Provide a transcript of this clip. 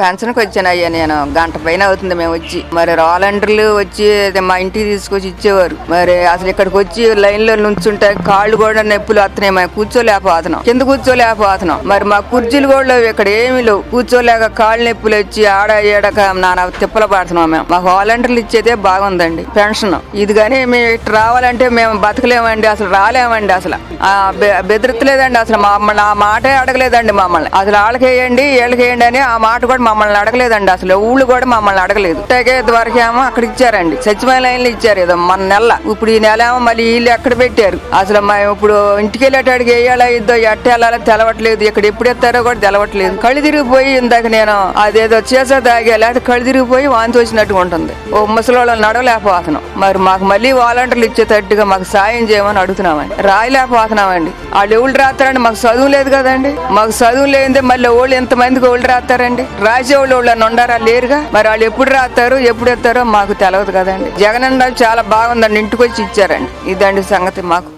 పెన్షన్కి వచ్చాను అయ్యా నేను. గంట పైన అవుతుంది మేము వచ్చి. మరి రాలండర్లు వచ్చి మా ఇంటికి తీసుకొచ్చి ఇచ్చేవారు. మరి అసలు ఇక్కడికి వచ్చి లైన్లో నుంచుంటే కాళ్ళు కూడా నొప్పులు వస్తున్నాయి. మేము కూర్చోలేకపోతున్నాం. కింద కూర్చోలేకపోతున్నాం. మరి మా కుర్చీలు కూడా ఇక్కడ ఏమీ లేవు. కూర్చోలేక కాళ్ళు నొప్పులు వచ్చి ఆడ ఏడక నాన్న తిప్పలు పడుతున్నాం మేము. మాకు వాలంటీర్లు ఇచ్చేదే బాగుందండి. పెన్షన్. ఇది కానీ మేము ఇటు రావాలంటే మేము బతకలేమండి. అసలు రాలేమండి అసలు. ఆ, అసలు. మమ్మల్ని ఆ మాటే అడగలేదండి మమ్మల్ని. అసలు వాళ్ళకేయండి వీళ్ళకేయండి అని ఆ మాట కూడా మమ్మల్ని అడగలేదండి అసలు. ఊళ్ళు కూడా మమ్మల్ని అడగలేదు. ఇట్టాగే వరకు ఏమో అక్కడ ఇచ్చారండి. సచివాలయంలో ఇచ్చారు ఏదో మన నెల. ఇప్పుడు ఈ నెల ఏమో మళ్ళీ వీళ్ళు ఎక్కడ పెట్టారు? అసలు మేము ఇప్పుడు ఇంటికి వెళ్ళేటాడికి వేయాలా ఇద్దో ఎట్ట వెళ్ళాలో తెలవట్లేదు. ఇక్కడ ఎప్పుడు ఎత్తారో కూడా తెలవట్లేదు. కళ్ళు తిరిగిపోయి ఇందాక నేను అదేదో చేసా తాగా లేకపోతే కళ్ళు తిరిగిపోయి వాంతి వచ్చినట్టుగా ఉంటుంది. ఓ ముసలి నడవలేకపోతున్నాం. మరి మాకు మళ్ళీ వాలంటీర్లు ఇచ్చేటట్టుగా మాకు సాయం చేయమని అడుగుతున్నామండి. రాయలేకపోతున్నామండి. వాళ్ళు ఎవరు రాస్తారండి? మాకు చదువు లేదు కదండి. మాకు చదువు లేదే మళ్ళీ వాళ్ళు ఎంతమందికి వాళ్ళు రాస్తారండి? రా వాళ్ళు వాళ్ళు ఉండారా లేరుగా? మరి వాళ్ళు ఎప్పుడు రాస్తారు ఎప్పుడు ఎత్తారో మాకు తెలియదు కదండి. జగన్ చాలా బాగుందండి ఇంటికి వచ్చి ఇచ్చారండి. ఇదండి సంగతి మాకు.